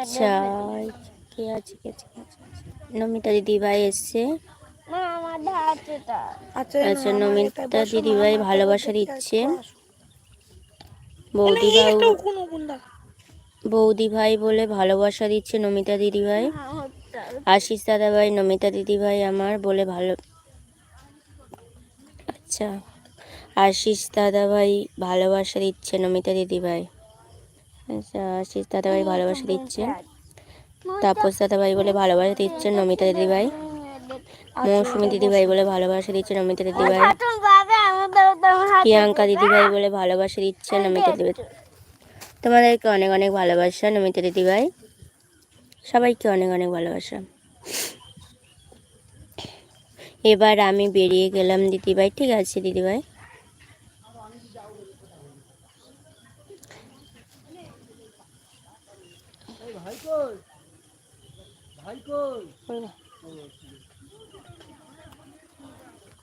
আচ্ছা কে আছে? নমিতা দিদি ভাই এসছে। মা আমার হাতটা আচ্ছা আচ্ছা নমিতা এটায় দিদি ভাই ভালোবাসা দিচ্ছে। একটু আসো। বৌদি ভাই একটা উকুন উকুন দাও। বৌদি ভাই বলে ভালোবাসা দিচ্ছে নমিতা দিদি ভাই আশিস দাদা ভাই নমিতা দিদি ভাই আমার বলে ভালো আচ্ছা। আশিস দাদা ভাই ভালোবাসা দিচ্ছে নমিতা দিদি আচ্ছা আশিস দাদা ভাই ভালোবাসা দিচ্ছে। তাপস দাদা ভাই বলে ভালোবাসা দিচ্ছে নমিতা দিদি ভাই মৌসুমি দিদি ভাই বলে ভালোবাসা দিচ্ছে নমিতা দিদি ভাই হাতম বাবা আমাদের তোমার হাত প্রিয়াঙ্কা দিদি ভাই বলে ভালোবাসা দিচ্ছে নমিতা দিদিভাই। তোমাদেরকে অনেক অনেক ভালোবাসা নমিতা দিদি ভাই সবাইকে অনেক অনেক ভালোবাসা। এবার আমি বেরিয়ে গেলাম দিদিভাই ঠিক আছে দিদিভাই?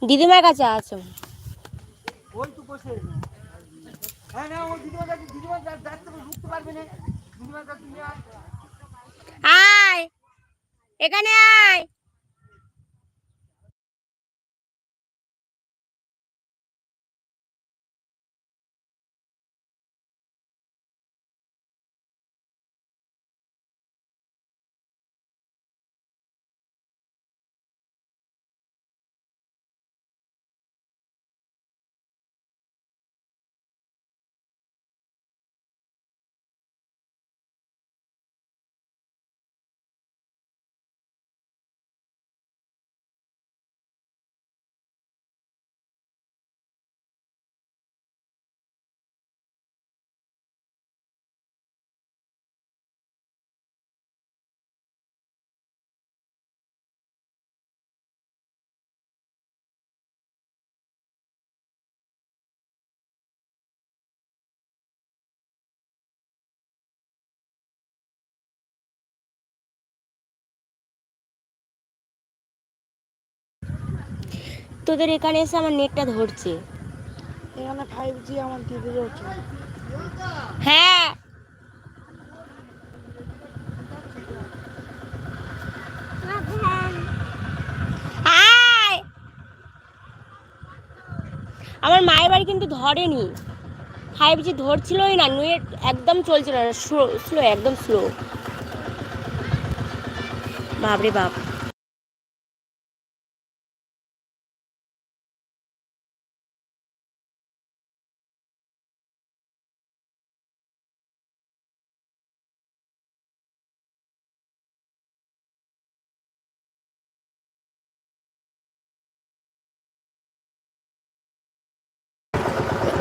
দিদিমার কাছে আছো। ওই তো বসে। হ্যাঁ না ও দিদিমার কাছে দিদিমার কাছে যাচ্ছে তো ঢুকতে পারবে না। দিদিমার কাছে নিয়ে আয়। আয়। এখানে আয়। তোদের এখানে এসে আমার নেটটা ধরছে। এখানে ফাইভ জি আমার দিদি রয়েছে। হ্যাঁ। আমার মায়ের বাড়ি কিন্তু ধরেনি। ফাইভ জি ধরছিলই না নেট একদম চলছিল না স্লো স্লো একদম স্লো বাপরে বাপ।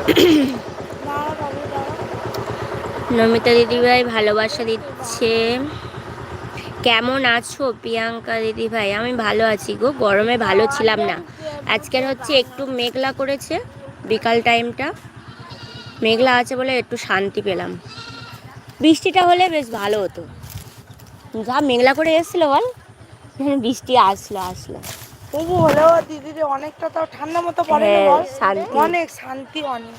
নমিতা দিদিভাই ভালোবাসা দিচ্ছে। কেমন আছো প্রিয়াঙ্কা দিদিভাই? আমি ভালো আছি গো, গরমে ভালো ছিলাম না। আজকের হচ্ছে একটু মেঘলা করেছে, বিকাল টাইমটা। মেঘলা আছে বলে একটু শান্তি পেলাম। বৃষ্টিটা হলে বেশ ভালো হতো। যা মেঘলা করে এসেছিল বল, বৃষ্টি আসলো আসলো। তবু হলেও দিদির অনেকটা তাও ঠান্ডা মতো পড়ে না হ্যাঁ, বল শান্তি। অনেক শান্তি অনেক